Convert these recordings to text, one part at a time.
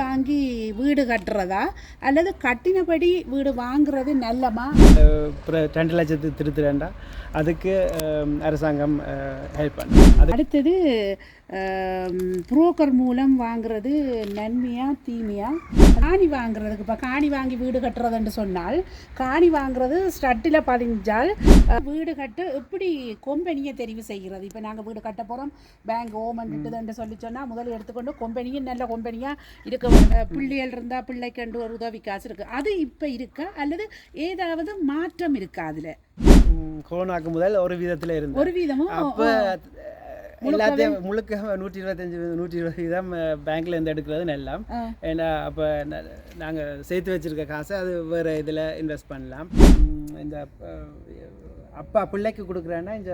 வாங்கி வீடு கட்டுறதா? அல்லது கட்டினபடி வீடு வாங்குறது நல்லமா? ரெண்டு லட்சத்துக்கு திருத்துறேன்டா. அதுக்கு அரசாங்கம் ஹெல்ப் பண்ணும் அது அடுத்தது புரோக்கர் மூலம் வாங்குறது நன்மையா தீமையா? காணி வாங்குறதுக்கு இப்போ காணி வாங்கி வீடு கட்டுறதுன்னு சொன்னால் காணி வாங்குறது ஸ்டட்டில் பதிஞ்சால் வீடு கட்ட எப்படி கொம்பனியை தெரிவு செய்கிறது? இப்போ நாங்கள் வீடு கட்ட போகிறோம் பேங்க் ஓமன்ட்டுதுன்னு சொல்லி சொன்னால் முதல்ல எடுத்துக்கொண்டு கொம்பனியும் நல்ல கொம்பனியாக இருக்க பிள்ளைகள் இருந்தால் பிள்ளைக்கு ஒரு உதவி காசு இருக்குது அது இப்போ இருக்கா? அல்லது ஏதாவது மாற்றம் இருக்கா அதில்? கொரோனாக்கு முதல் ஒரு விதத்தில் இருந்தது. ஒரு வீதமும் அப்போ எல்லாத்தையும் முழுக்க நூற்றி இருபத்தஞ்சி நூற்றி இருபது வீதம் பேங்க்ல இருந்து எடுக்கிறது எல்லாம். ஏன்னா அப்போ நாங்கள் சேர்த்து வச்சிருக்க காசை அது வேறு இதில் இன்வெஸ்ட் பண்ணலாம். இந்த அப்பா பிள்ளைக்கு கொடுக்குறேன்னா இந்த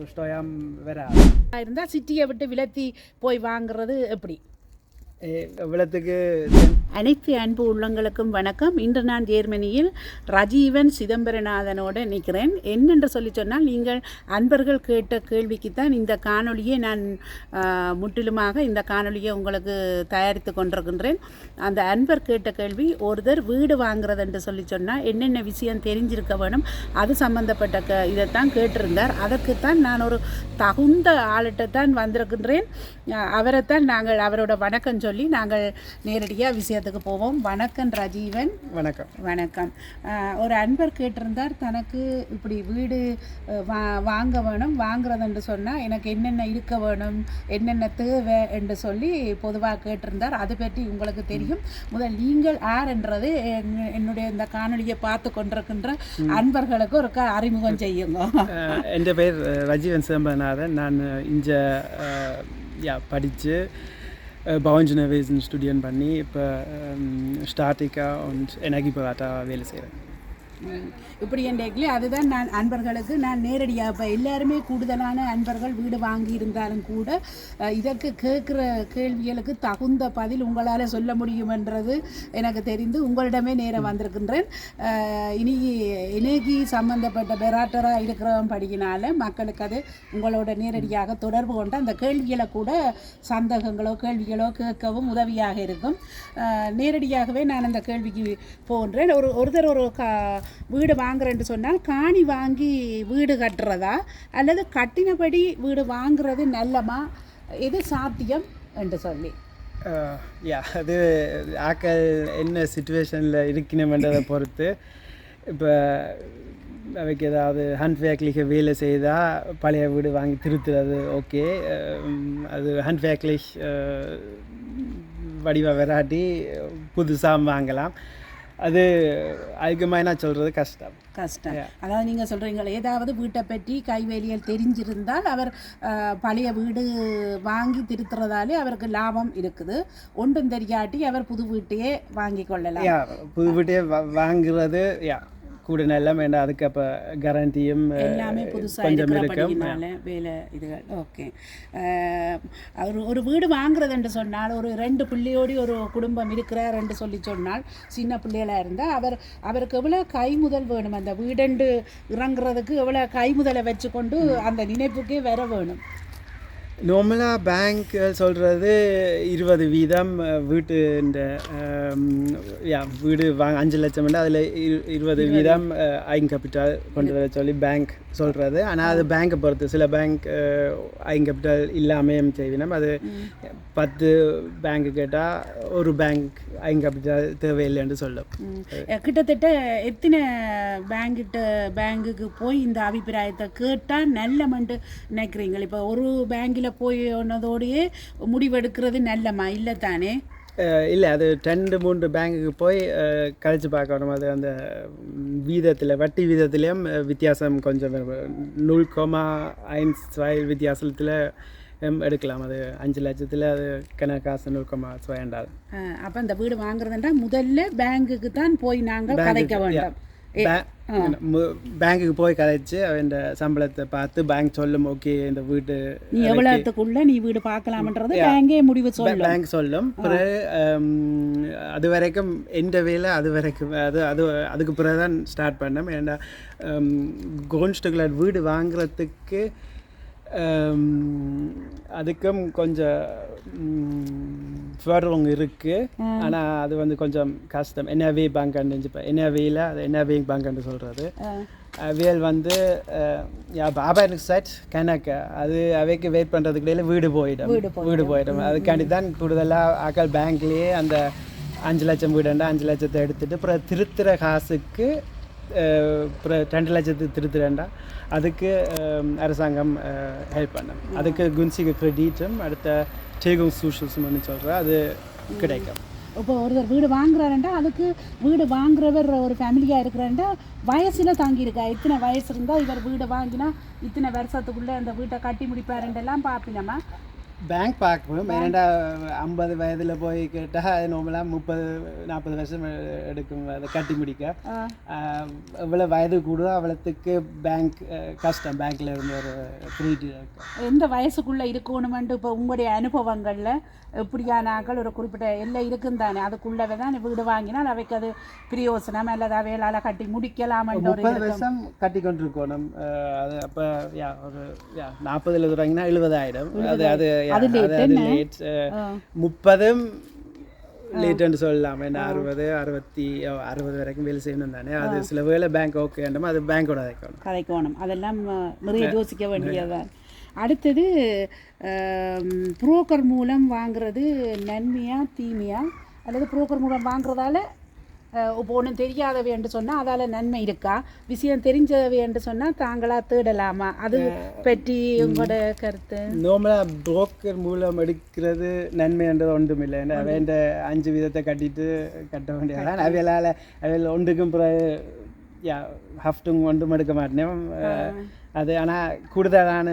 ருஷ்டோயாம் வேற இருந்தால் சிட்டியை விட்டு விலத்தி போய் வாங்குறது எப்படி? இவ்வளத்துக்கு அனைத்து அன்பு உள்ளங்களுக்கும் வணக்கம். இன்று நான் ஜேர்மனியில் ரஜீவன் சிதம்பரநாதனோடு நிற்கிறேன். என்னென்று சொல்லி சொன்னால் நீங்கள் அன்பர்கள் கேட்ட கேள்விக்கு தான் இந்த காணொலியை நான் முற்றிலுமாக இந்த காணொலியை உங்களுக்கு தயாரித்து கொண்டிருக்கின்றேன். அந்த அன்பர் கேட்ட கேள்வி ஒருத்தர் வீடு வாங்குறது என்று சொல்லி சொன்னால் என்னென்ன விஷயம் தெரிஞ்சிருக்க வேணும் அது சம்மந்தப்பட்ட க இதைத்தான் கேட்டிருந்தார். அதற்குத்தான் நான் ஒரு தகுந்த ஆளிட்ட தான் வந்திருக்கின்றேன். அவரைத்தான் நாங்கள் அவரோட வணக்கம் சொல்லி நாங்கள் நேரடியாக விஷயத்துக்கு போவோம். வணக்கம் ரஜீவன். வணக்கம். வணக்கம். ஒரு அன்பர் கேட்டிருந்தார் தனக்கு இப்படி வீடு வா வாங்க வேணும் வாங்குறதுன்னு சொன்னால் எனக்கு என்னென்ன இருக்க வேணும் என்னென்ன தேவை? என்று சொல்லி பொதுவாக கேட்டிருந்தார். அது பற்றி உங்களுக்கு தெரியும். முதல் நீங்கள் யார்ன்றது என்- என்னுடைய இந்த காணொளியை பார்த்து கொண்டிருக்கின்ற அன்பர்களுக்கு ஒரு அறிமுகம் செய்யுங்க. என் பேர் ரஜீவன் சிதம்பரநாதன் நான் இங்கே யா Äh, Bauingenieurwesen studieren bei NEB, ähm, Statiker und Energieberater WLSE. இப்படி என்றைக்கு அதுதான் நான் அன்பர்களுக்கு நான் நேரடியாக இப்போ எல்லாருமே கூடுதலான அன்பர்கள் வீடு வாங்கி இருந்தாலும் கூட இதற்கு கேட்குற கேள்விகளுக்கு தகுந்த பதில் உங்களால் சொல்ல முடியுமென்றது எனக்கு தெரிந்து உங்களிடமே நேரம் வந்திருக்கின்றேன். இனி எனகி சம்பந்தப்பட்ட பெராட்டராக இருக்கிறவன் படிக்கினால மக்களுக்கு அது உங்களோட நேரடியாக தொடர்பு கொண்டு அந்த கேள்விகளை கூட சந்தேகங்களோ கேள்விகளோ கேட்கவும் உதவியாக இருக்கும். நேரடியாகவே நான் அந்த கேள்விக்கு போன்றேன் ஒரு ஒருத்தர் ஒரு கா வீடு வாங்குறேன்னு சொன்னால் காணி வாங்கி வீடு கட்டுறதா? அல்லது கட்டினபடி வீடு வாங்குறது நல்லமா? எது சாத்தியம்? என்று சொல்லி. யா அது ஆக்கள் என்ன சுச்சுவேஷனில் இருக்கணுமென்றதை பொறுத்து. இப்போ அவைக்கு ஏதாவது ஹண்ட்வேக்லிக வேலை செய்தால் பழைய வீடு வாங்கி திருத்துறது ஓகே அது ஹண்ட்வேக்லிஷ் வடிவ விராட்டி புதுசாக வாங்கலாம். அது அதுக்குமா சொல்கிறது கஷ்டம். கஷ்டம். அதாவது நீங்கள் சொல்கிறீங்களே ஏதாவது வீட்டை பற்றி கைவேலியல் தெரிஞ்சிருந்தால் அவர் பழைய வீடு வாங்கி திருத்துறதாலே அவருக்கு லாபம் இருக்குது. ஒன்றும் தெரியாட்டி அவர் புது வீட்டையே வாங்கி கொள்ளலாம். புது வீட்டையே வாங்குறது யா கூட நல்ல வேண்டாம் அதுக்கு அப்போ கேரண்டியும் எல்லாமே புதுசாக கொஞ்சம் இருக்கும் வேலை இதுகள். ஓகே ஒரு ஒரு வீடு வாங்குறதுன்னு சொன்னால் ஒரு ரெண்டு பிள்ளையோடி ஒரு குடும்பம் இருக்கிறார் என்று சொல்லி சொன்னால் சின்ன பிள்ளைகளாக இருந்தால் அவர் அவருக்கு எவ்வளோ கைமுதல் வேணும்? அந்த வீடண்டு இறங்குறதுக்கு எவ்வளோ கைமுதலை வச்சுக்கொண்டு அந்த நினைப்புக்கே வர வேணும். நார்மலாக பேங்க் சொல்கிறது இருபது வீதம் அஹ், வீட்டு இந்த யா வீடு வாங்க அஞ்சு லட்சம் அதில் இருபது வீதம் ஐங் கேபிட்டல் கொண்டு வர சொல்லி பேங்க் சொல்கிறது ஆனால் அது பேங்க்கை பொறுத்து. சில பேங்க் ஐங் கேபிட்டல் இல்லாமையும் செய்வினம் அது பத்து பேங்க் கேட்டால் ஒரு பேங்க் ஐங் கேபிட்டல் தேவையில்லைன்னு சொல்லும். கிட்டத்தட்ட எத்தனை பேங்கிட்ட பேங்குக்கு போய் இந்த அபிப்பிராயத்தை கேட்டால் நல்லமண்டு நினைக்கிறீங்க? இப்போ ஒரு பேங்கில் போய் ஒன்னதோடையே முடிவெடுக்கிறது நல்லமா? இல்லை தானே? இல்லை அது ரெண்டு மூன்று பேங்குக்கு போய் கழிச்சு பார்க்கணும். அது அந்த வீதத்தில் வட்டி வீதத்துலேயும் வித்தியாசம் கொஞ்சம் நூல் கோமா ஐன்ஸ் ஸ்வை வித்தியாசத்தில் எடுக்கலாம். அது அஞ்சு லட்சத்தில் அது கணக்காசு நூல் கோமா ஸ்வைண்டால் அப்போ இந்த வீடு வாங்குறதுன்றா முதல்ல பேங்குக்கு தான் போய் நாங்கள் கதைக்க வேண்டும். ஏ, பேங்குக்கு போய் கழிச்சு அவன் சம்பளத்தை பார்த்து பேங்க் சொல்லும் ஓகே இந்த வீட்டு நீ எவ்வளோத்துக்குள்ள நீ வீடு பார்க்கலாம்ன்றது பேங்கே முடிவு சொல்லும் பேங்க் சொல்லும் பிறகு அது வரைக்கும் எந்த வேலை அது வரைக்கும் அது அது அதுக்கு பிறகு தான் ஸ்டார்ட் பண்ணோம் ஏன்னா கோன்ஸ்டுகளை வீடு வாங்குறதுக்கு அதுக்கும் கொஞ்சம் ஃபர்டரும் இருக்குது ஆனால் அது வந்து கொஞ்சம் கஷ்டம். என்ஆவே பேங்க் இப்போ என்ஆவேயில் அது என்ஆவே பேங்க்னு சொல்கிறது அவியல் வந்து பாபா சைட் கணக்கு. அது அவைக்கு வெயிட் பண்ணுறதுக்கு இடையில வீடு போயிடும். வீடு போயிடும். அதுக்காண்டி தான் கூடுதலாக ஆக்கள் பேங்க்லேயே அந்த அஞ்சு லட்சம் வீடுண்டா அஞ்சு லட்சத்தை எடுத்துட்டு அப்புறம் திருத்துற காசுக்கு ரெண்டு லட்சத்துக்கு திருத்துறேன்டா. அதுக்கு அரசாங்கம் ஹெல்ப் பண்ணும் அதுக்கு குன்சிக கிரெடிட்டும் அடுத்த டேகும் சூஷல்ஸ்னு சொல்கிறேன் அது கிடைக்கும். இப்போ ஒருத்தர் வீடு வாங்குறாருண்டா அதுக்கு வீடு வாங்குறவர் ஒரு ஃபேமிலியாக இருக்கிறாண்டா வயசில் தாங்கியிருக்கா. இத்தனை வயசு இருந்தால் இவர் வீடு வாங்கினா இத்தனை வருஷத்துக்குள்ளே அந்த வீட்டை கட்டி முடிப்பாருண்டெல்லாம் பார்ப்பினம்மா பேங்க் பார்க்கணும் ஏன்னா ஐம்பது வயதில் போய் கேட்டால் அது நார்மலாக முப்பது நாற்பது வருஷம் எடுக்கும் அதை கட்டி முடிக்க ஆஹ் எவ்வளோ வயது கூடுதோ அவ்வளோத்துக்கு பேங்க் கஷ்டம் பேங்க்கில் இருந்து ஒரு இருக்கும் எந்த வயசுக்குள்ளே இருக்கணுமென்ட்டு இப்போ உங்களுடைய அனுபவங்களில் எப்படியான ஆக்கள் ஒரு குறிப்பிட்ட எல்லை இருக்கும் தானே அதுக்குள்ளவே தான் வீடு வாங்கினால் அவைக்கு அது பிரயோசனம். அல்லது அவைகளால் கட்டி முடிக்கலாமென்ற ஒரு முப்பது வருஷம் கட்டி கொண்டிருக்கணும். அது அப்போ யா ஒரு யா நாற்பதில் தொடங்கினா எழுபதாயிரம். அது அது முப்பதும் லேட்டுன்னு சொல்லலாம். என்ன அறுபது அறுபத்தி அறுபது வரைக்கும் வேலை செய்யணும் தானே. அது சில வேளை பேங்க் ஓகே அது பேங்க்கோட வைக்கணும் கதைக்கோணும். அதெல்லாம் நிறைய யோசிக்க வேண்டியதுதான். அடுத்தது புரோக்கர் மூலம் வாங்குறது நன்மையா தீமையா? அல்லது புரோக்கர் மூலம் வாங்குறதால இப்போ ஒன்றும் தெரியாதவை என்று சொன்னால் அதால் நன்மை இருக்கா? விஷயம் தெரிஞ்சவை என்று சொன்னால் தாங்களாக தேடலாமா? அது பற்றி உங்களோட கருத்து? நார்மலாக புரோக்கர் மூலம் எடுக்கிறது நன்மைன்றது ஒன்றும் இல்லை ஏன்னா அவன் அஞ்சு விதத்தை கட்டிட்டு கட்ட வேண்டியதான் அவையலால் அவையில் ஒன்றுக்கும் பிறகு யா ஹஃப்டும் ஒன்றும் எடுக்க மாட்டேன். அது ஆனால் கூடுதலான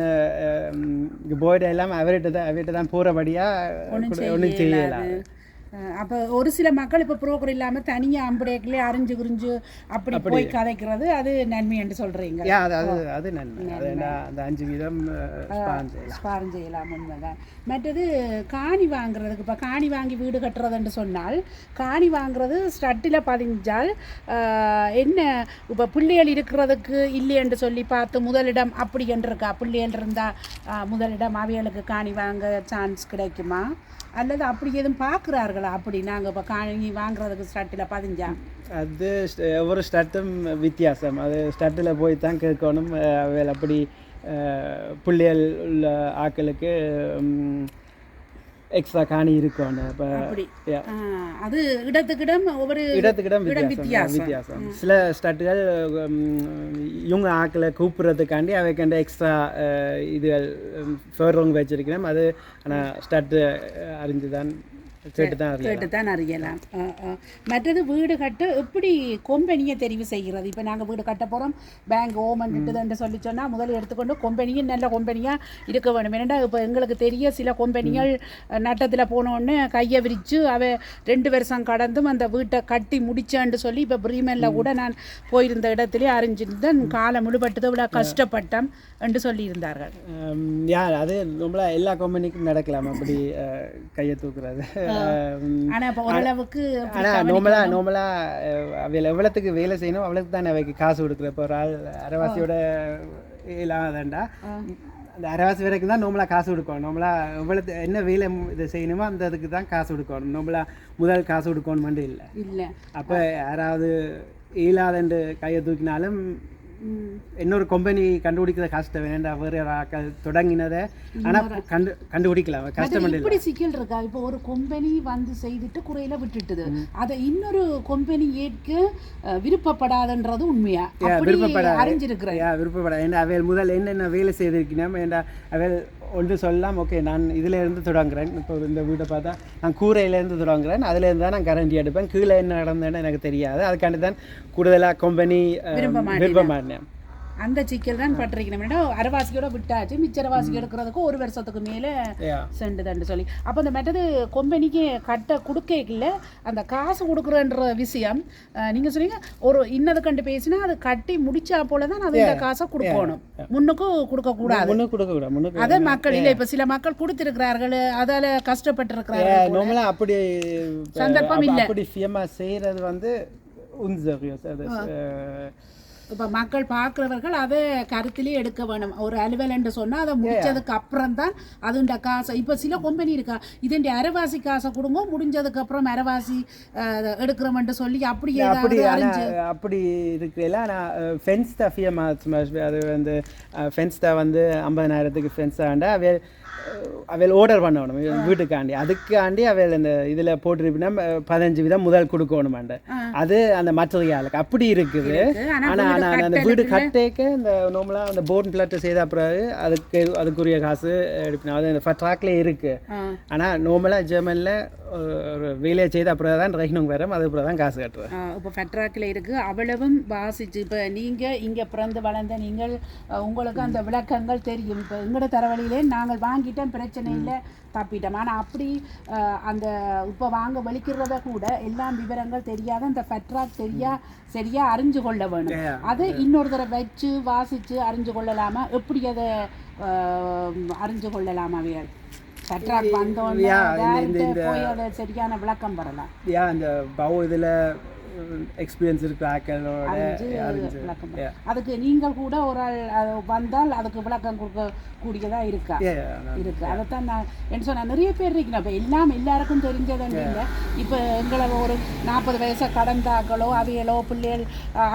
போய்டு எல்லாம் அவர்கிட்ட தான் அவர்கிட்ட தான் போகிறபடியாக ஒன்றும் செய்யலாம் அப்போ ஒரு சில மக்கள் இப்போ புரோக்கர் இல்லாமல் தனியாக அம்படைக்குள்ளே அரிஞ்சு குறிஞ்சு அப்படி போய் கதைக்கிறது அது நன்மை என்று சொல்கிறீங்க அது அது நன்மை. அந்த அஞ்சு வீதம் ஸ்பாரம் செய்யலாம். உண்மைதான். மற்றது காணி வாங்குறதுக்கு இப்போ காணி வாங்கி வீடு கட்டுறதுன்னு சொன்னால் காணி வாங்குறது ஸ்டட்டில் பதிஞ்சால் என்ன இப்போ பிள்ளைகள் இருக்கிறதுக்கு இல்லையென்று சொல்லி பார்த்து முதலிடம் அப்படி என்று இருக்கா பிள்ளைகள் இருந்தால் முதலிடம் அவைகளுக்கு காணி வாங்க சான்ஸ் கிடைக்குமா? அல்லது அப்படி எதுவும் பார்க்குறார்களா? அப்படி நாங்கள் இப்போ காணி வாங்குறதுக்கு ஸ்டட்டில் பதிஞ்சா? அது ஒவ்வொரு ஸ்டட்டும் வித்தியாசம். அது ஸ்டட்டில் போய் தான் கேட்கணும் அவள் அப்படி பிள்ளைகள் உள்ள ஆக்களுக்கு எக்ஸ்ட்ரா காணி இப்போ அப்படி. ஆஹ், அது இடத்துக்கிடம் ஒவ்வொரு இடத்துக்கிடம் இடம் வித்தியாசம் வித்தியாசம். சில ஸ்டட்டுகள் இவங்க ஆக்களை கூப்பிட்றதுக்காண்டி அவைக்கண்ட எக்ஸ்ட்ரா இதுகள் ஃபேர்வங்க வச்சிருக்கிறேன். அது ஆனால் ஸ்டட்டு அறிஞ்சு தான் கேட்டு தான் அறியலாம். மற்றது வீடு கட்ட எப்படி கொம்பனியை தெரிவு செய்கிறது? இப்போ நாங்கள் வீடு கட்ட போகிறோம் பேங்க் ஓமன் கிட்டுதுன்னு சொல்லி சொன்னால் முதல்ல எடுத்துக்கொண்டு கொம்பனியும் நல்ல கொம்பனியாக இருக்க வேணும் ஏன்னா இப்போ எங்களுக்கு தெரிய சில கொம்பனிகள் நட்டத்தில் போனோடனே கையை விரித்து அவ ரெண்டு வருஷம் கடந்தும் அந்த வீட்டை கட்டி முடிச்சான்னு சொல்லி இப்போ பிரீமெல்ல கூட நான் போயிருந்த இடத்துலயே அறிஞ்சிருந்தேன். காலம் முழுபட்டதை விட கஷ்டப்பட்டோம் என்று சொல்லியிருந்தார்கள். Um, யா அது நம்மள எல்லா கம்பெனிக்கும் நடக்கலாம். அப்படி கையை தூக்குறது. ஆனால் இப்போ ஓரளவுக்கு ஆனால் நார்மலாக நார்மலாக அவையில் எவ்வளோத்துக்கு வேலை செய்யணும் அவ்வளோக்கு தான் அவைக்கு காசு கொடுக்குற இப்போ ஒரு ஆள் அரைவாசியோட இல்லாதண்டா. அந்த அரைவாசி வரைக்கும் தான் நார்மலாக காசு கொடுக்கணும். நார்மலாக எவ்வளோ என்ன வேலை இதை செய்யணுமோ அந்த இதுக்கு தான் காசு கொடுக்கணும். நார்மலாக முதல் காசு கொடுக்கணும் மட்டும் இல்லை. இல்லை. அப்போ யாராவது இயலாதண்டு கையை தூக்கினாலும் இன்னொரு கம்பெனி கண்டுபிடிக்கிறது கஷ்டம் வேண்டாம் வேறு தொடங்கினதை? ஆனால் கண்டு கண்டுபிடிக்கலாம் கஷ்டம் இப்படி சிக்கல் இருக்கா? இப்போ ஒரு கம்பெனி வந்து செய்துட்டு குறையில விட்டுட்டுது. அதை இன்னொரு கம்பெனி ஏற்க விருப்பப்படாதுன்றது உண்மையா? விருப்பப்படாது. அறிஞ்சிருக்கிறேன். யா விருப்பப்பட ஏன்னா அவையில் முதல் என்னென்ன வேலை செய்திருக்கணும் ஏன்னா அவையில் ஒன்று சொல்லலாம் ஓகே நான் இதில் இருந்து தொடங்குறேன். இப்போ இந்த வீட்டை பார்த்தா நான் கூரையிலேருந்து தொடங்குறேன். அதுலேருந்து தான் நான் கரண்டி எடுப்பேன். கீழே என்ன நடந்ததுன்னு எனக்கு தெரியாது. அதுக்காண்டி தான் கூடுதலாக கம்பெனி. விரும்ப மாட்டேன் அந்த சிக்கல் தான் பட்டிருக்கணும். அரவாசியோட விட்டாச்சு. மிச்சரவாசி எடுக்கிறதுக்கு ஒரு வருஷத்துக்கு மேலே யா. செண்டு தண்டு சொல்லி. அப்போ இந்த மெட்டது கொம்பெனிக்கு கட்ட கொடுக்கல அந்த காசு கொடுக்குறன்ற விஷயம் நீங்க சொன்னீங்க ஒரு இன்னது கண்டு பேசினா அது கட்டி முடிச்சா போல தான் அது இந்த காசை கொடுக்கணும். முன்னுக்கும் கொடுக்க கூடாது முன்னுக்கு கொடுக்கக்கூடாது அதை மக்கள் இல்லை இப்ப சில மக்கள் கொடுத்திருக்கிறார்கள் அதால கஷ்டப்பட்டிருக்கிறார்கள் அப்படி சந்தர்ப்பம் இல்ல. அப்படி சுயமாக செய்கிறது வந்து இப்ப மக்கள் பார்க்கிறவர்கள் அதை கருத்திலே எடுக்க வேணும். ஒரு அலுவல் என்று சொன்னா அதை முடிச்சதுக்கு அப்புறம் தான் அதுண்ட காசை இப்ப சில கம்பெனி இருக்கா இதுண்ட அரைவாசி காசை கொடுங்க முடிஞ்சதுக்கு அப்புறம் அரைவாசி எடுக்கிறோம்னு சொல்லி அப்படி அப்படி அப்படி இருக்குல்ல ஆனால் ஃபென்ஸ் தான் அது வந்து ஃபென்ஸ் தான் வந்து ஐம்பதனாயிரத்துக்கு ஃபென்ஸ் ஆண்டா அவையில் ஆர்டர் பண்ணணும். வீட்டுக்காண்டி. அதுக்காண்டி அவையில் இந்த இதில் போட்டிருப்பினா பதினஞ்சு விதம் முதல் கொடுக்கணுமாண்ட. அது அந்த மற்றதுக்கு அப்படி இருக்குது. ஆனா ஆனால் ஆனால் அந்த வீடு கட்டேக்க இந்த நார்மலாக அந்த போர்ன் பிளட்டு செய்த பிறகு அதுக்கு அதுக்குரிய காசு எடுப்பினா அது இந்த ட்ராக்லேயே இருக்குது. ஆனால் நார்மலாக ஜெர்மனில் ஒரு வேலையை செய்த அப்புறம் தான் ரெஹ்னும் வரும். அது அப்புறம் தான் காசு கட்டுறது ஆஹ் இப்போ ஃபெட்ராக்கில் இருக்குது அவ்வளவும் வாசிச்சு. இப்போ நீங்கள் இங்கே பிறந்து வளர்ந்த நீங்கள் உங்களுக்கு அந்த விளக்கங்கள் தெரியும். இப்போ எங்களோட தரவழியிலே நாங்கள் வாங்கிட்டோம் பிரச்சனை இல்லை தப்பிட்டோம் ஆனால் அப்படி அந்த இப்போ வாங்க வலிக்கிறத கூட எல்லாம் விவரங்கள் தெரியாத அந்த ஃபெட்ராக் சரியா சரியா அறிஞ்சு கொள்ள வேணும். அது இன்னொரு தடவை வச்சு வாசிச்சு அறிஞ்சு கொள்ளலாமா? எப்படி அதை அறிஞ்சு கொள்ளலாமா? வேறு ஃபெட்ராக் இந்த- இந்த- போய் அதை சரியான விளக்கம் பெறலாம். ஏன் அந்த பவு இதில் எக்ஸ்பீரியன்ஸ் இருக்கிற ஆக்களோட. அதுக்கு நீங்கள் கூட ஒரு ஆள் வந்தால் அதுக்கு விளக்கம் கொடுக்க கூடியதா இருக்கா? இருக்கு. அதைத்தான் நான் என்ன சொன்னா நிறைய பேர் இருக்கணும் இப்போ எல்லாம் எல்லாருக்கும் தெரிஞ்சதுன்னு இல்லை. இப்போ எங்களை ஒரு நாற்பது வயசை கடந்தாக்களோ அவைகளோ பிள்ளைகள்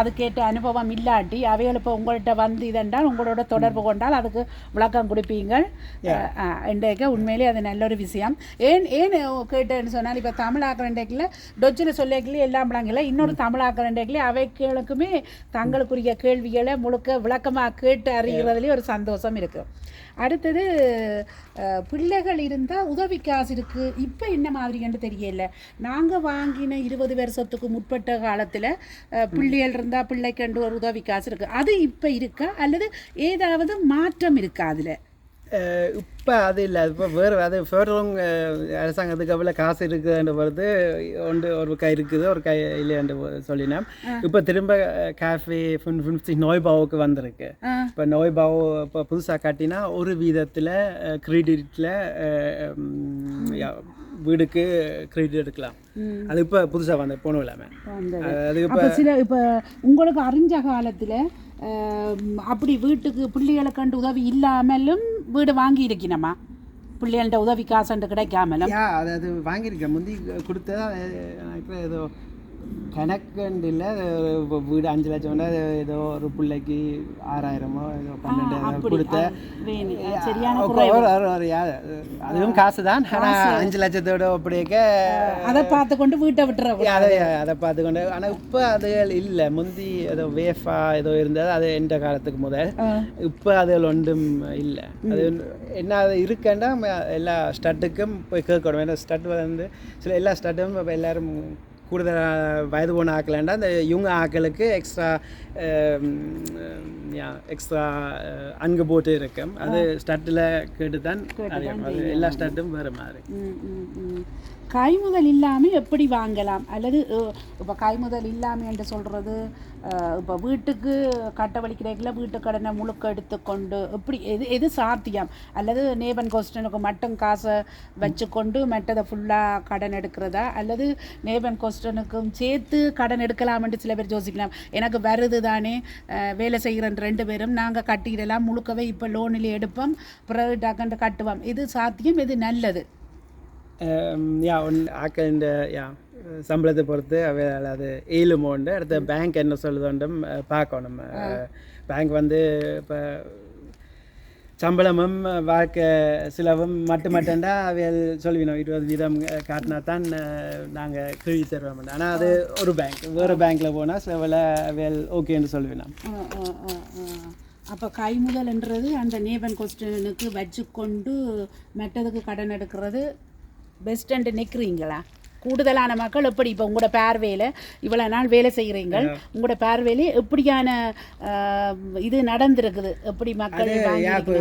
அதுக்கேற்ற அனுபவம் இல்லாட்டி அவைகள் இப்போ உங்கள்கிட்ட வந்து இதென்றால் உங்களோட தொடர்பு கொண்டால் அதுக்கு விளக்கம் கொடுப்பீங்க இன்றைக்கு உண்மையிலே அது நல்ல ஒரு விஷயம். ஏன் ஏன் கேட்டேன்னு சொன்னால் இப்போ தமிழாக்க வேண்டியக்கில் டொச்சில் சொல்லிக்கல எல்லாம் விளங்கல. இன்னொரு தமிழாக்க வேண்டியக்கில் அவைகளுக்குமே தங்களுக்குரிய கேள்விகளை முழுக்க விளக்கமாக கேட்டு அறிகிறதுலேயே ஒரு சந்தோஷம் இருக்குது அடுத்தது பிள்ளைகள் இருந்தால் உதவி காசு இருக்குது இப்போ என்ன மாதிரின்னு தெரியல. நாங்கள் வாங்கின இருபது வருஷத்துக்கு முற்பட்ட காலத்தில் பிள்ளைகள் இருந்தால் பிள்ளைக்கண்டு ஒரு உதவி காசு இருக்குது அது இப்போ இருக்கா? அல்லது ஏதாவது மாற்றம் இருக்கா அதில்? இப்போ அது இல்லை. இப்போ வேறு அது ஃபேடரலும் அரசாங்கத்துக்கு அவ்வளோ காசு இருக்குதுன்ற பொறுத்து ஒன்று ஒரு கை இருக்குது ஒரு கை இல்லைன்னு சொல்லினேன். இப்போ திரும்ப காஃபே ஃபின் ஃபின்சி நோய்பாவுக்கு வந்திருக்கு. இப்போ நோய்பாவ் இப்போ புதுசாக கட்டினா ஒரு வீதத்தில் கிரெடிட்டில் வீடுக்கு கிரெடிட் எடுக்கலாம். அது இப்போ புதுசாக வந்த போன இல்லாமல் அது இப்போ இப்போ உங்களுக்கு அறிஞ்ச காலத்தில் அப்படி வீட்டுக்கு பிள்ளைகளை கண்டு உதவி இல்லாமலும் வீடு வாங்கி இருக்கணுமா பிள்ளைகள்கிட்ட உதவி காசுண்டு கிடைக்காமலும் யா அது அது வாங்கியிருக்கேன் முந்தி கொடுத்தா இப்போ ஏதோ கணக்குண்டு இல்லை வீடு அஞ்சு லட்சம் அது ஏதோ ஒரு பிள்ளைக்கு ஆறாயிரமோ ஏதோ பன்னெண்டாயிரம் கொடுத்த அதுவும் காசு தான் ஆனால் அஞ்சு லட்சத்தோட அப்படியேக்க அதை பார்த்து கொண்டு வீட்டை விட்டுற அதை அதை பார்த்துக்கொண்டு. ஆனால் இப்போ அது இல்லை. முந்தி ஏதோ வேஃபா ஏதோ இருந்தது. அது எந்த காலத்துக்கு முதல்? இப்போ அதில் ஒன்றும் இல்லை. அது என்ன அது இருக்கேன்டா. ம- எல்லா ஸ்டட்டுக்கும் போய் கேட்கணும். ஏன்னா ஸ்டட் வந்து சில எல்லா ஸ்டட்டும் இப்போ எல்லாரும் கூடுதல் வயது போன ஆக்கலாண்டா அந்த யுங்க ஆக்களுக்கு எக்ஸ்ட்ரா எக்ஸ்ட்ரா அங்கு போட்டு இருக்கும் அது ஸ்டட்டில் கேட்டு தான் எல்லா ஸ்டட்டும் வேறு மாதிரி. கைமுதல் இல்லாமல் எப்படி வாங்கலாம்? அல்லது இப்போ கைமுதல் இல்லாமல் என்று சொல்கிறது இப்போ வீட்டுக்கு கட்டவழிக்கிறதுல வீட்டு கடனை முழுக்க எடுத்துக்கொண்டு எப்படி எது எது சாத்தியம்? அல்லது நேபன் கோஸ்டனுக்கு மட்டும் காசை வச்சுக்கொண்டு மற்றதை ஃபுல்லாக கடன் எடுக்கிறதா? அல்லது நேபன் கொஸ்டனுக்கும் சேர்த்து கடன் எடுக்கலாம்னு சில பேர் யோசிக்கலாம். எனக்கு வருது தானே வேலை செய்கிற ரெண்டு பேரும் நாங்கள் கட்டிடலாம் முழுக்கவே இப்போ லோனில் எடுப்போம் பிறகு டக்குன்னு கட்டுவோம். இது சாத்தியம் இது நல்லது? யா ஒன் ஆக்கண்ட யா சம்பளத்தை பொறுத்து அவையால் அது ஏழுமோண்டு அடுத்த பேங்க் என்ன சொல்லுதோண்டும் பார்க்கணும் பேங்க் வந்து இப்போ சம்பளமும் வாழ்க்கை செலவும் மட்டும் மட்டும்டா அவையல் சொல்லிவினோம் இருபது வீதம் காட்டினா தான் நாங்கள் கிழி தருவோம் ஆனால் அது ஒரு பேங்க் வேறு பேங்க்கில் போனால் சில அவையல் ஓகேன்னு சொல்லுவினோம் அப்போ கைமுதல்ன்றது அந்த நேபன் கொஸ்டினுக்கு வச்சுக்கொண்டு மெட்டதுக்கு கடன் எடுக்கிறது பெஸ்ட்டு நிற்கிறீங்களா கூடுதலான மக்கள் எப்படி இப்போ உங்களோட பார்வையில் இவ்வளோ நாள் வேலை செய்கிறீங்க உங்களோட பார்வையிலே எப்படியான இது நடந்திருக்குது? எப்படி மக்கள் வாங்கி யா இப்போ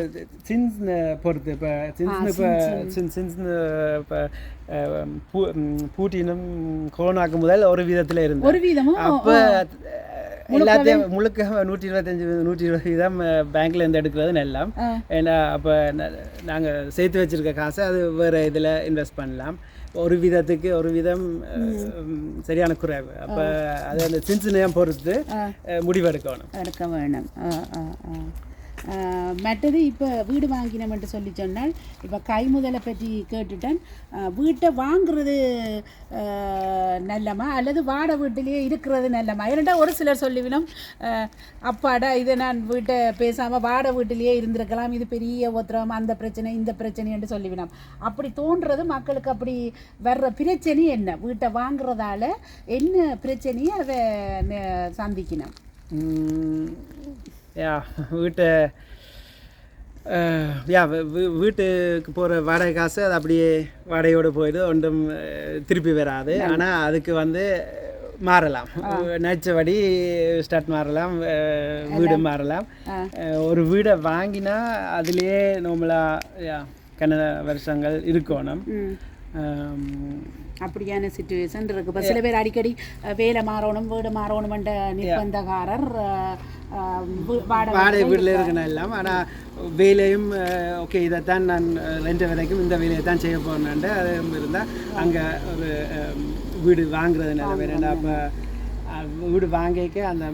சின்ஸ் பொறுத்து இப்போ சின்ஸ் இப்போ இப்போ பூட்டினும் கொரோனாக்கு முதல் ஒரு விதத்தில் இருந்தது ஒரு வீதமும் அப்போ எல்லாத்தையும் முழுக்க நூற்றி இருபத்தஞ்சி நூற்றி இருபது வீதம் பேங்க்ல இருந்து எடுக்கிறது எல்லாம் ஏன்னா அப்போ நாங்கள் சேர்த்து வச்சிருக்க காசை அது வேறு இதில் இன்வெஸ்ட் பண்ணலாம். ஒரு விதத்துக்கு ஒரு விதம் சரியான குறைவு. அப்போ அது அந்த சின்ன பொறுத்து முடிவெடுக்கணும். எடுக்க வேணும். ஆ, ஆ, ஆ. ஆ, மற்றது இப்போ வீடு வாங்கினோம்ட்டு சொல்லி சொன்னால் இப்போ கைமுதலை பற்றி கேட்டுட்டேன். வீட்டை வாங்குறது நல்லமா? அல்லது வாடகை வீட்டிலேயே இருக்கிறது நல்லமா? ஏன்னா ஒரு சிலர் சொல்லிவிடும் அப்பாடா இதை நான் வீட்டை பேசாமல் வாடகை வீட்டிலேயே இருந்திருக்கலாம். இது பெரிய உத்தரவம் அந்த பிரச்சனை இந்த பிரச்சனைன்னு சொல்லிவிடும். அப்படி தோன்றது மக்களுக்கு அப்படி வர்ற பிரச்சனை என்ன? வீட்டை வாங்குறதால என்ன பிரச்சனையை அதை சந்திக்கணும்? வீட்டை யா வீ- வீ- வீட்டுக்கு போகிற வாடகை காசு அது அப்படியே வாடகையோடு போயிடுது ஒன்றும் திருப்பி வராது. ஆனால் அதுக்கு வந்து மாறலாம். நச்சபடி ஸ்டார்ட் மாறலாம் வீடு மாறலாம். ஒரு வீடை வாங்கினா அதுலேயே நார்மலாக யா கன வருஷங்கள் இருக்கணும். அப்படியான சுச்சுவேஷன் இருக்கு. இப்போ சில பேர் அடிக்கடி வேலை மாறணும் வீடு மாறணுமென்ற வீ- வாடகை வாடகை வீட்டில் இருக்கணும் எல்லாம். ஆனால் வேலையும் ஓகே இதைத்தான் நான் ரெண்டு வரைக்கும் இந்த வேலையை தான் செய்ய போகிறேன்ட்டு அது இருந்தால் அங்கே ஒரு வீடு வாங்குறது நல்ல வேறு அப்போ வீடு வாங்கிக்க அந்த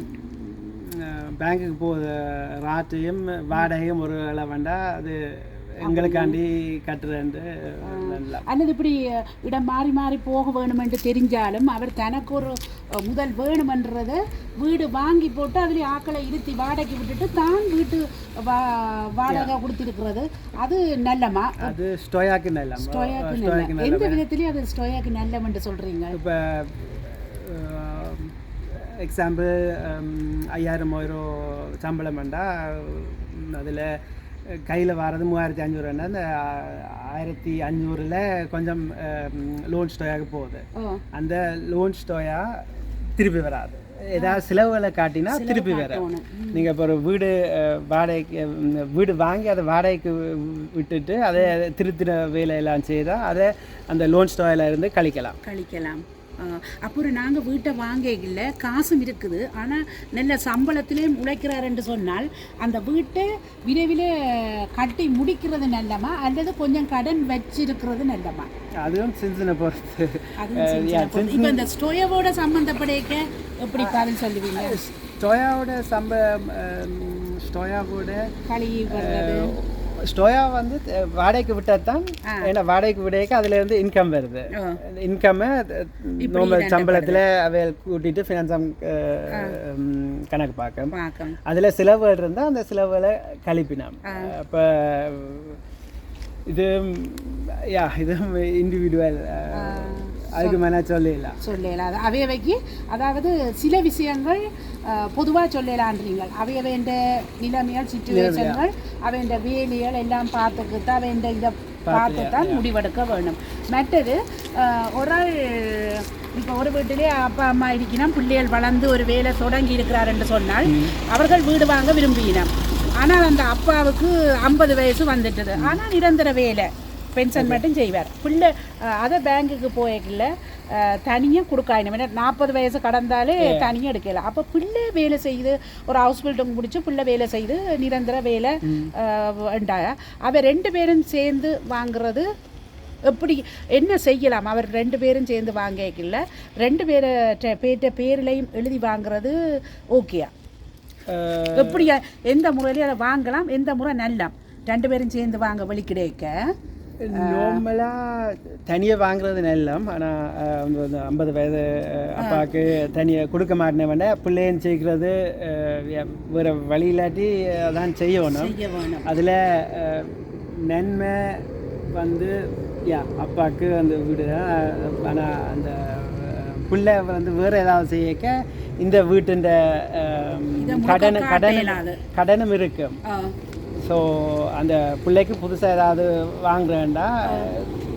பேங்க்குக்கு போகிற ராட்டையும் வாடகையும் ஒரு வேண்டா அது எங்களுக்காண்டி கட்டுறேன்ட்டு அல்லது இப்படி இடம் மாறி மாறி போக வேணுமென்று தெரிஞ்சாலும் அவர் தனக்கு ஒரு முதல் வேணுமென்றத வீடு வாங்கி போட்டு அதுலேயே ஆக்களை இருத்தி வாடகைக்கு விட்டுட்டு தான் வீட்டு வா வாடகை கொடுத்திருக்கிறது. அது நல்லமா அது ஸ்டோயாக்கு நல்ல ஸ்டோயாக்கு எந்த விதத்திலையும் அது ஸ்டோயாக்கு நல்லமென்று சொல்றீங்க? இப்போ எக்ஸாம்பிள் ஐயாயிரம் யூரோ சம்பளம் வேண்டாம் அதில் கையில் வர்றது மூவாயிரத்தி அஞ்சூறுன்னா அந்த ஆயிரத்தி அஞ்சூறில் கொஞ்சம் லோன் ஸ்டோயாக போகுது. அந்த லோன் ஸ்டோயா திருப்பி வராது. ஏதாவது செலவுகளை காட்டினா திருப்பி வர காட்டணும். நீங்கள் இப்போ ஒரு வீடு வாடகைக்கு வீடு வாங்கி அதை வாடகைக்கு விட்டுட்டு அதை திருத்தின வேலையெல்லாம் செய்தால் அதை அந்த லோன் ஸ்டோயில் இருந்து கழிக்கலாம். கழிக்கலாம். அப்புறம் நாங்கள் வீட்டை வாங்கல காசும் இருக்குது. ஆனால் நல்ல சம்பளத்திலேயும் உழைக்கிறாருன்னு சொன்னால் அந்த வீட்டை விரைவில் கட்டி முடிக்கிறது நல்லமா? அல்லது கொஞ்சம் கடன் வச்சிருக்கிறது நல்லமா? அதுவும் சின்ன பொறுத்து. இப்ப இந்த ஸ்டோயோவோட சம்பந்தப்படைக்க எப்படி பதில் சொல்லுவீங்க? ஸ்டோயாவோட சம்பளம் ஸ்டோயாவோட கழுவி ஸ்டோயா வந்து வாடகைக்கு விட்டால் தான் ஏன்னா வாடகைக்கு விடையக்கு அதுல இருந்து இன்கம் வருது. இன்கம்மை நார்மல் சம்பளத்தில் அவை கூட்டிட்டு ஃபினான்ஸ் கணக்கு பார்க்க அதில் செலவுகள் இருந்தால் அந்த செலவுகளை கழிப்பினோம். அப்போ இது யா இது இண்டிவிஜுவல் அதுக்கு மேலே சொல்லலாம் சொல்லலாம் அது அவையவைக்கு அதாவது சில விஷயங்கள் பொதுவாக சொல்லலான்றீங்க அவையவேண்ட நிலைமைகள் சுச்சுவேஷன்கள் அவைண்ட வேலைகள் எல்லாம் பார்த்துக்கிட்டு அவைண்ட இதை பார்த்து தான் முடிவெடுக்க வேணும் மற்றது ஒரு ஆள் இப்போ ஒரு வீட்டிலே அப்பா அம்மா இருக்கணும் பிள்ளைகள் வளர்ந்து ஒரு வேலை தொடங்கி இருக்கிறாருன்னு சொன்னால் அவர்கள் வீடு வாங்க விரும்பினோம் ஆனால் அந்த அப்பாவுக்கு ஐம்பது வயசு வந்துட்டுது. ஆனால் நிரந்தர வேலை. பென்ஷன் மட்டும் செய்வார். பிள்ளை அதை பேங்குக்கு போயக்கில்ல தனியாக கொடுக்காயினும் ஏன்னா நாற்பது வயசு கடந்தாலே தனியாக எடுக்கல. அப்போ பிள்ளை வேலை செய்து ஒரு ஹவுஸ் பில்டிங் முடிச்சு பிள்ளை வேலை செய்து நிரந்தர வேலை வேண்டா அவ ரெண்டு பேரும் சேர்ந்து வாங்குறது எப்படி என்ன செய்யலாம்? அவர் ரெண்டு பேரும் சேர்ந்து வாங்கிக்கல ரெண்டு பேரை பேர்ட்ட பேர்லையும் எழுதி வாங்குறது ஓகேயா எப்படி எந்த முறையிலையும் அதை வாங்கலாம் எந்த முறை நல்லம். ரெண்டு பேரும் சேர்ந்து வாங்க வழி கிடைக்க. நார்மலாக தனியாக வாங்குறது நல்லம் ஆனால் ஐம்பது வயது அப்பாவுக்கு தனியாக கொடுக்க மாட்டேன் பிள்ளையும் சேர்க்கிறது வேறு வழி இல்லாட்டி அதான் செய்யணும் அதில் நன்மை வந்து யா அப்பாவுக்கு அந்த வீடு தான் ஆனால் அந்த பிள்ளை வந்து வேறு ஏதாவது செய்யக்க இந்த இதை முழுக்க கடன். கடனும் இருக்கும் ஸோ அந்த பிள்ளைக்கு புதுசாக ஏதாவது வாங்குறேன்டா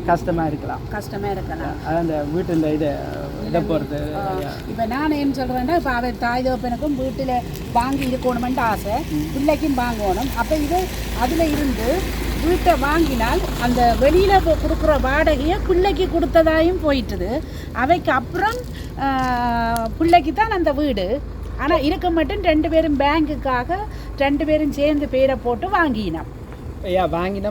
கஷ்டமாக இருக்கலாம். கஷ்டமா இருக்கலாம். அது அந்த வீட்டில் இதை இதை பொறுத்து இப்போ நான் என்ன சொல்கிறேன்னா இப்போ அவன் தாய் தகப்பனுக்கும் வீட்டில் வாங்கி இருக்கணுமென்ட்டு ஆசை. பிள்ளைக்கும் வாங்கணும். அப்போ இது அதில் இருந்து வீட்டை வாங்கினால் அந்த வெளியில் கொடுக்குற வாடகையை பிள்ளைக்கு கொடுத்ததாயும் போயிட்டுது. அவைக்கு அப்புறம் பிள்ளைக்கு தான் அந்த வீடு. ஆனால் இருக்க மட்டும் ரெண்டு பேரும் பேங்குக்காக ரெண்டு பேரும் சேர்ந்து பேரை போட்டு வாங்கினோம் ஐயா வாங்கினா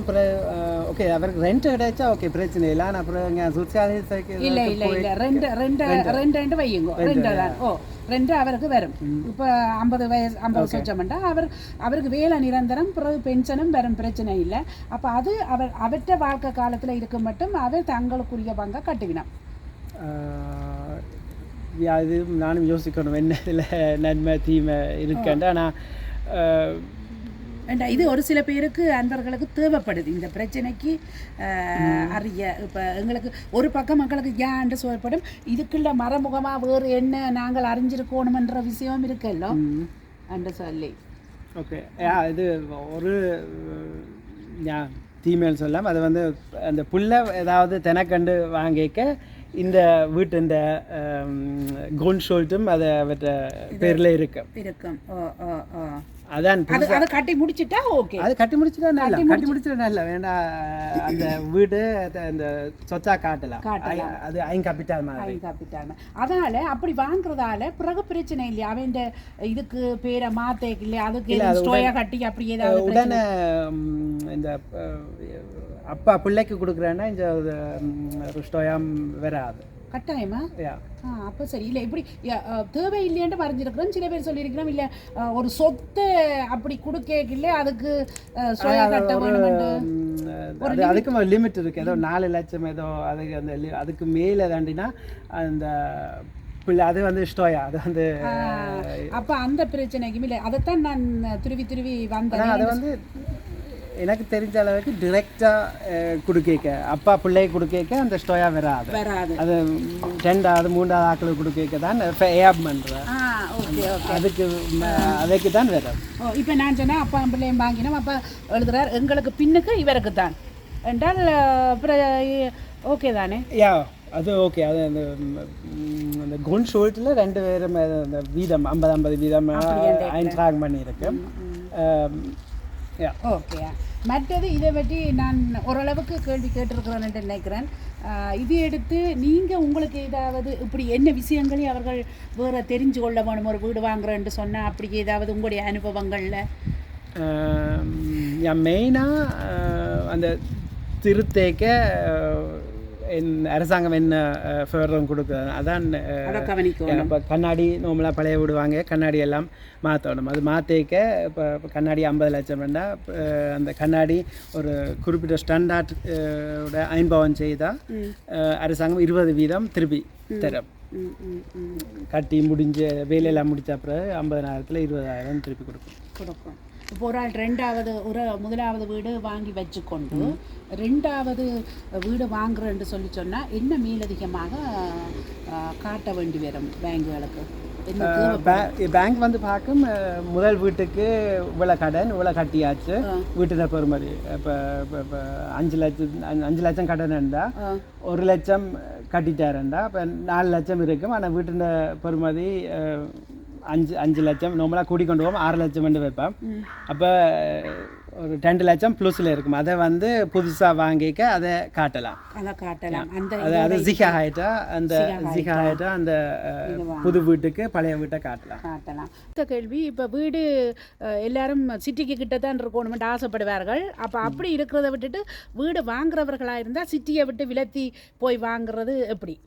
அஹ், ஓகே அவருக்கு ரெண்ட் கிடைச்சா ஓகே பிரச்சனை இல்லை ஆனால் அப்புறம் இங்கே சுற்றாலயத்துக்கு இல்ல இல்ல இல்ல ரெண்டு ரெண்டு ரெண்டு ரெண்டு வையுங்க ரெண்டு ஓ ரெண்டு அவருக்கு வரும் இப்போ ஐம்பது வயசு ஐம்பது சொச்சமெண்டா அவர் அவருக்கு வேலை நிரந்தரம் பிறகு பென்ஷனும் வரும் பிரச்சனை இல்லை அப்போ அது அவர் அவற்ற வாழ்க்கை காலத்தில் இருக்க மட்டும் அவர் தங்களுக்குரிய பங்கை கட்டுவினான் யா, இது நானும் யோசிக்கணும் என்ன இதில் நன்மை தீமை இருக்கேன்ட்டு ஆனால் இது ஒரு சில பேருக்கு அன்பர்களுக்கு தேவைப்படுது. இந்த பிரச்சனைக்கு அறிய இப்போ எங்களுக்கு ஒரு பக்கம் மக்களுக்கு ஏன்ட்டு சொல்லப்படும்? இதுக்குள்ள மறைமுகமாக வேறு என்ன நாங்கள் அறிஞ்சிருக்கணுமன்ற விஷயம் இருக்கല്ലോ அன்று சொல்லி. ஓகே. இது ஒரு யா தீமைன்னு சொல்லலாம் அது வந்து அந்த புல்லை ஏதாவது தெனக்கண்டு வாங்கிக்க இந்த வீட்டு இந்த குரூன் ஷோல்ட்டும் அதை அவற்ற பேரில் இருக்கு. இருக்கும். ஓ ஓ ஓ. அதான் அது அதை கட்டி முடிச்சிட்டா ஓகே. அது கட்டி முடிச்சுட்டா நல்லா. கட்டி முடிச்சுட்டா நல்லா. வேண்டாம் அந்த வீடு அந்த- சொத்தா காட்டலாம். அது ஐன் கேபிட்டல் மாதிரி. காப்பிட்டாங்க அதனால அப்படி வாங்குறதால பிறகு பிரச்சனை இல்லையா? அவன் இதுக்கு பேரை மாத்தே இல்லையா? அதுக்கு ஸ்டோயா கட்டி அப்படி ஏதாவது உடனே இந்த அப்பா பிள்ளைக்கு கொடுக்குறேன்னா இந்த ஸ்டோயம் வராது. கட்டாயமா? அப்போ சரி. இல்லை இப்படி தேவை இல்லைன்ட்டு வரைஞ்சிருக்கிறோம் சில பேர் சொல்லியிருக்கிறோம். இல்லை ஒரு சொத்தை அப்படி கொடுக்கல அதுக்கு அ, சுய கட்ட வேணுமென்று ம், அது அதுக்கும் ஒரு லிமிட் இருக்கு. ஏதோ நாலு லட்சம் ஏதோ அதுக்கு அந்த அதுக்கு மேலே தாண்டினா அந்த பிள்ளை அது வந்து ஸ்டோயா அது வந்து அப்போ அந்த பிரச்சனைக்கும் இல்லை. அதைத்தான் நான் துருவி துருவி வந்தேன். அது வந்து எனக்கு தெரிஞ்ச அளவுக்கு டிரெக்டாக கொடுக்க அப்பா பிள்ளை கொடுக்க அந்த ஸ்டோயா வராது. வராது. அது ரெண்டாவது மூன்றாவது ஆக்களுக்கு கொடுக்க தான் ஏப் பண்ணுறேன் அதுக்கு அதுக்கு தான் வரும் ஓ இப்போ நான் சொன்னேன் அப்பா பிள்ளையும் வாங்கினோம். அப்போ எழுதுறார் எங்களுக்கு பின்னுக்கு இவருக்கு தான். என்றால் அப்புறம் ஓகே தானே? யா அது ஓகே அது அந்த அந்த குன் ஷோல்ட்டில் ரெண்டு பேரும் அந்த வீதம் ஐம்பது ஐம்பது வீதம் ஐன்ட்ராக் பண்ணியிருக்கு. யா. ஓகே மற்றது இதை பற்றி நான் ஓரளவுக்கு கேள்வி கேட்டிருக்கிறேன்னு நினைக்கிறேன். ஆஹ் இது எடுத்து நீங்கள் உங்களுக்கு ஏதாவது இப்படி என்ன விஷயங்களையும் அவர்கள் வேறு தெரிஞ்சு கொள்ள வேணும் ஒரு வீடு வாங்குறேன்னு சொன்னால் அப்படி ஏதாவது உங்களுடைய அனுபவங்களில்? மெயினாக அந்த திருத்தேக்க அரசாங்கம் என்ன ஃபேவரம் கொடுக்குறது அதான் இப்போ கண்ணாடி நார்மலாக பழைய விடுவாங்க கண்ணாடி எல்லாம் மாற்றணும் அது மாற்றிக்க இப்போ கண்ணாடி ஐம்பது லட்சம் வேண்டாம் அந்த கண்ணாடி ஒரு குறிப்பிட்ட ஸ்டாண்டர்ட் ஐம்பவம் செய்தால் அரசாங்கம் இருபது வீதம் திருப்பி தரும். கட்டி முடிஞ்ச வேலையெல்லாம் முடிச்ச பிறகு ஐம்பதனாயிரத்தில் இருபதாயிரம் திருப்பி கொடுக்கும். கொடுக்கும். இப்போ ஒரு ஆள் ரெண்டாவது ஒரு முதலாவது வீடு வாங்கி வச்சுக்கொண்டு ரெண்டாவது வீடு வாங்குறேன்னு சொல்லி சொன்னால் என்ன மேலதிகமாக காட்ட வேண்டி வரும் பேங்குகளுக்கு? பேங்க் வந்து பார்க்கும் முதல் வீட்டுக்கு இவ்வளோ கடன் இவ்வளோ கட்டியாச்சு. வீட்டுல பெறுமதி இப்போ இப்போ அஞ்சு லட்சம் அஞ்சு- லட்சம் கடன் இருந்தால். ஒரு லட்சம் கட்டிட்டாருண்டா இப்போ நாலு லட்சம் இருக்கும். ஆனால் வீட்டின் பெறுமதி அஹ், அஞ்சு அஞ்சு லட்சம். நார்மலாக கூடி கொண்டு போவோம் ஆறு லட்சம் வந்து வைப்பேன் அப்போ ஒரு ரெண்டு லட்சம் ப்ளூஸில் இருக்கும். அதை வந்து புதுசாக வாங்கிக்க அதை காட்டலாம். அதை காட்டலாம். அந்த அது ஜிகா ஆகிட்டா அந்த ஜிகா ஆகிட்டா அந்த புது வீட்டுக்கு பழைய வீட்டை காட்டலாம். காட்டலாம். அடுத்த கேள்வி இப்போ வீடு எல்லாரும் சிட்டிக்கு கிட்ட தான் இருக்கணும்னு ஆசைப்படுவார்கள். அப்போ அப்படி இருக்கிறத விட்டுட்டு வீடு வாங்குறவர்களாக இருந்தால் சிட்டியை விட்டு விலத்தி போய் வாங்குறது எப்படி?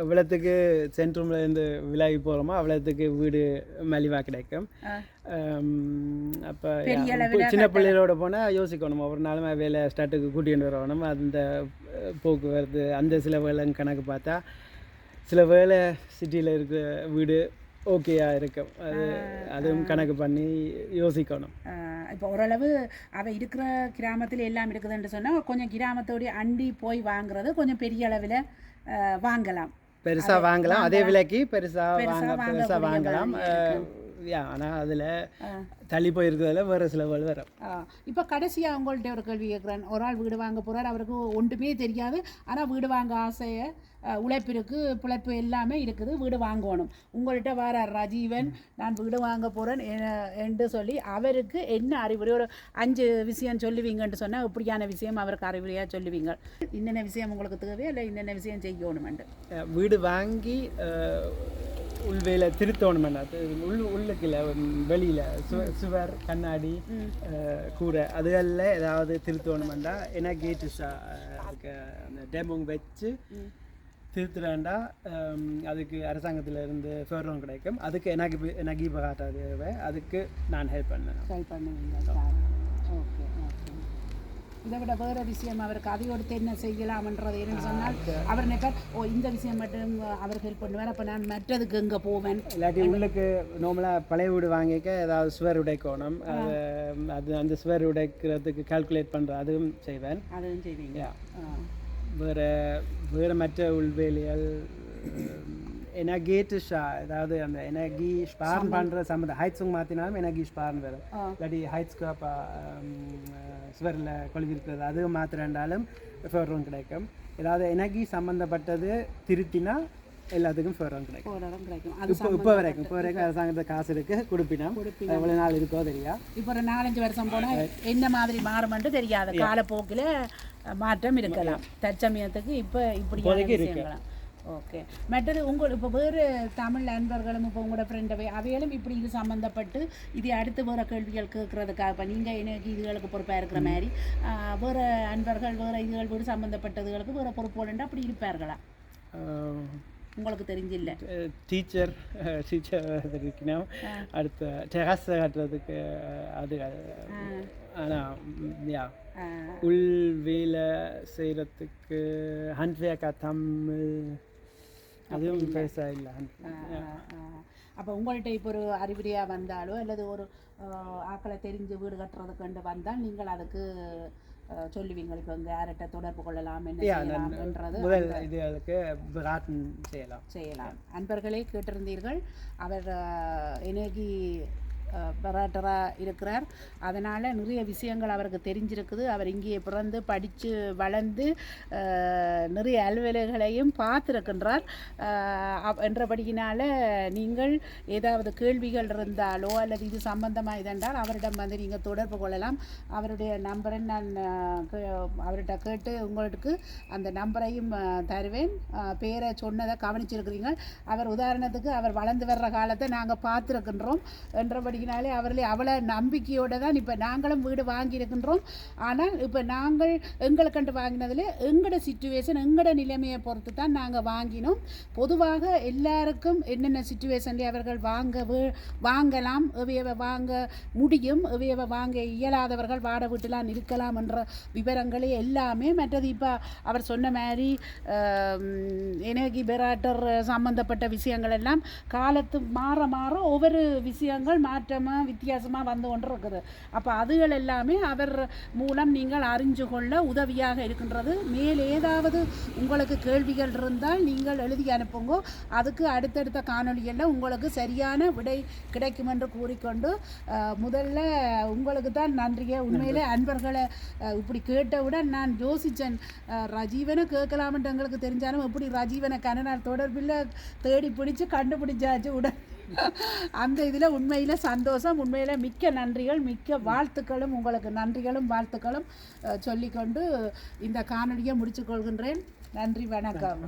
எவ்வளோத்துக்கு சென்ட்ரூமில் இருந்து விலகி போகிறோமோ அவ்வளோத்துக்கு வீடு மலிவாக கிடைக்கும். அப்போ சின்ன பிள்ளைகளோட போனால் யோசிக்கணும். ஒவ்வொரு நாளும் வேலை ஸ்டார்ட்டுக்கு கூட்டிகிட்டு வரணும். அந்த போக்குவரத்து அந்த சில வேலைன்னு கணக்கு பார்த்தா சில வேலை சிட்டியில் இருக்கிற வீடு ஓகேயா இருக்கும். அது அதுவும் கணக்கு பண்ணி யோசிக்கணும். இப்போ ஓரளவு அவ இருக்கிற கிராமத்தில் எல்லாம் இருக்குதுன்னு சொன்னால் கொஞ்சம் கிராமத்தோடைய அண்டி போய் வாங்குறது கொஞ்சம் பெரிய அளவில் வாங்கலாம். பெருசாக வாங்கலாம். அதே விலைக்கு பெருசாக பெருசா வாங்க பெருசாக வாங்கலாம். ஆனால் அதில் தள்ளி போயிருக்கிறதுல வேறு சில வேலை வரும். இப்போ கடைசியாக அவங்கள்ட்ட ஒரு கேள்வி கேட்குறேன் ஒரு ஆள் வீடு வாங்க போகிறார் அவருக்கு ஒன்றுமே தெரியாது. ஆனால் வீடு வாங்க ஆசையை அஹ், உழைப்பு இருக்குது பிழைப்பு எல்லாமே இருக்குது வீடு வாங்கணும். உங்கள்கிட்ட வரார் ராஜீவன் நான் வீடு வாங்க போகிறேன் என்று சொல்லி அவருக்கு என்ன அறிவுரை? ஒரு அஞ்சு விஷயம் சொல்லுவீங்கன்னு சொன்னால் இப்படியான விஷயம் அவருக்கு அறிவுரையாக சொல்லுவீங்க. இன்னென்ன விஷயம் உங்களுக்கு தேவை இல்லை இன்னென்ன விஷயம் செய்யணுமெண்டு வீடு வாங்கி உள்வேல திருத்தோணம் உள் உள்ளுக்குல வெளியில் சுவர் கண்ணாடி கூரை அதுகளில் ஏதாவது திருத்தோணமெண்டா ஏன்னா கேட்டு அதுக்கு அந்த டெமோங் வச்சு திருத்துறாண்டா அதுக்கு அரசாங்கத்துல இருந்து ஃபேர்லோன் கிடைக்கும். அதுக்கு எனக்கு எனக்கு பகாட்டா தேவை. அதுக்கு நான் ஹெல்ப் பண்ணேன் ட்ரை பண்ணுவீங்க ஓகே இதை விட வேறு விஷயம் அவருக்கு அதை கொடுத்து என்ன செய்யலாம்ன்றது என்னன்னு சொன்னால் அவர் நினைப்பார் ஓ இந்த விஷயம் மட்டும் அவர் ஹெல்ப் பண்ணுவார் அப்போ நான் மற்றதுக்கு எங்கே போவேன்? இல்லாட்டி உள்ளுக்கு நார்மலாக பழைய வீடு வாங்கிக்க ஏதாவது சுவர் உடைக்கணும். அது அது அந்த சுவர் உடைக்கிறதுக்கு கால்குலேட் பண்ணுற அதுவும் செய்வேன். அதுவும் செய்வீங்க. வேறு வேறு மற்ற உள்வேலிகள் ஷா அதாவது அந்த எனர்கி ஸ்பார்ன் பண்ணுற சம்மந்தம் ஹைட்ஸும் மாற்றினாலும் எனர்கி ஸ்பார்ன் வரும். இல்லாட்டி ஹைட்ஸ்க்கு அப்போ சுவரில் கொழுவிருக்கிறது அது மாத்திரண்டாலும் ஃபேர்ரோன் கிடைக்கும். ஏதாவது எனர்கி சம்மந்தப்பட்டது திருத்தினா எல்லாத்துக்கும் ஃபேர்ரோன் கிடைக்கும். கிடைக்கும். அது இப்போ இப்போ வரைக்கும் இப்போ வரைக்கும் அரசாங்கத்தில் காசு இருக்குது கொடுப்பினா எவ்வளோ நாள் இருக்கோ தெரியா? இப்போ ஒரு நாலஞ்சு வருஷம் போனால் என்ன மாதிரி மாறுமென்று தெரியாது. காலப்போக்கில் மாற்றம் இருக்கலாம். தற்சமயத்துக்கு இப்போ இப்படியான விஷயங்களாம் ஓகே மற்றது உங்கள் இப்போ வேறு தமிழ் நண்பர்களும் இப்போ உங்களோட ஃப்ரெண்டவை அவைகளும் இப்படி இது சம்மந்தப்பட்டு இது அடுத்து வேறு கேள்விகள் கேட்கறதுக்காக இப்போ நீங்கள் எனக்கு இதுகளுக்கு பொறுப்பாக இருக்கிற மாதிரி வேறு அன்பர்கள் வேறு இதுகள் வீடு சம்மந்தப்பட்டதுகளுக்கு வேறு பொறுப்போடு அப்படி இருப்பார்களா? உங்களுக்கு தெரிஞ்சில்ல. டீச்சர் டீச்சர் இருக்கணும் அடுத்த டெரஸ் கட்டுறதுக்கு அது ஆனால் யா. உள் வேலை செய்கிறதுக்கு ஹண்ட்வேக்கா தமிழ் அதுவும் பேச இல்லை. அப்போ உங்கள்கிட்ட இப்போ ஒரு அறிவுரையாக வந்தாலோ அல்லது ஒரு ஆக்களை தெரிஞ்சு வீடு கட்டுறதுக்கு வந்தால் நீங்கள் அதுக்கு ஆஹ், சொல்லுவீங்க இப்போ இங்கே யார்கிட்ட தொடர்பு கொள்ளலாம் என்ன செய்யலாம்ன்றது முதல் செய்யலாம். செய்யலாம். அன்பர்களே கேட்டிருந்தீர்கள் அவர் எனர்கி பெராட்டராக இருக்கிறார். அதனால் நிறைய விஷயங்கள் அவருக்கு தெரிஞ்சிருக்குது. அவர் இங்கேயே பிறந்து படித்து வளர்ந்து நிறைய அலுவலர்களையும் பார்த்துருக்கின்றார். என்றபடியினால் நீங்கள் ஏதாவது கேள்விகள் இருந்தாலோ அல்லது இது சம்பந்தமாக இதென்றால் அவரிடம் வந்து நீங்கள் தொடர்பு கொள்ளலாம். அவருடைய நம்பரை நான் கே- அவர்கிட்ட கேட்டு உங்களுக்கு அந்த நம்பரையும் தருவேன். பேரை சொன்னதை கவனிச்சிருக்கிறீங்க அவர் உதாரணத்துக்கு அவர் வளர்ந்து வர்ற காலத்தை நாங்கள் பார்த்துருக்கின்றோம். என்றபடியினாலே அவர்களே அவ்வளோ நம்பிக்கையோடு தான் இப்போ நாங்களும் வீடு வாங்கியிருக்கின்றோம். ஆனால் இப்போ நாங்கள் எங்களுக்கண்டு வாங்கினதில் எங்களோட சுச்சுவேஷன் எங்களோட நிலைமையை பொறுத்து தான் நாங்கள் வாங்கினோம். பொதுவாக எல்லாருக்கும் என்னென்ன சுச்சுவேஷன்லேயே அவர்கள் வாங்க வாங்கலாம் எவையவை வாங்க முடியும் எவையவை வாங்க இயலாதவர்கள் வாட வீட்டிலாம் இருக்கலாம் என்ற விவரங்களே எல்லாமே மற்றது இப்போ அவர் சொன்ன மாதிரி எனர்கி பெராட்டர் சம்மந்தப்பட்ட விஷயங்கள் எல்லாம் காலத்து மாற மாற ஒவ்வொரு விஷயங்கள் மாற்றமாக வித்தியாசமாக வந்து கொண்டு இருக்குது அப்போ அதுகள் எல்லாமே அவர் மூலம் நீங்கள் அறிஞ்சு கொள்ள உதவியாக இருக்கின்றது. மேல் ஏதாவது உங்களுக்கு கேள்விகள் இருந்தால் நீங்கள் எழுதி அனுப்புங்க. அதுக்கு அடுத்தடுத்த காணொளிகளில் உங்களுக்கு சரியான விடை கிடைக்கும் என்று கூறிக்கொண்டு முதல்ல உங்களுக்கு தான் நன்றியை. உண்மையிலே அன்பர்களை இப்படி கேட்டவுடன் நான் யோசித்தேன் ரஜீவனை கேட்கலாம்ன்ட்டு எங்களுக்கு தெரிஞ்சாலும் எப்படி ரஜீவனை கனநாள் தொடர்பில் தேடி பிடிச்சு கண்டுபிடிச்சாச்சு உடன். அந்த இதில் உண்மையில் சந்தோஷம் உண்மையில் மிக்க நன்றிகள் மிக்க வாழ்த்துக்களும் உங்களுக்கு நன்றிகளும் வாழ்த்துக்களும் சொல்லிக்கொண்டு இந்த காணொலியை முடித்துக்கொள்கின்றேன் நன்றி வணக்கம்.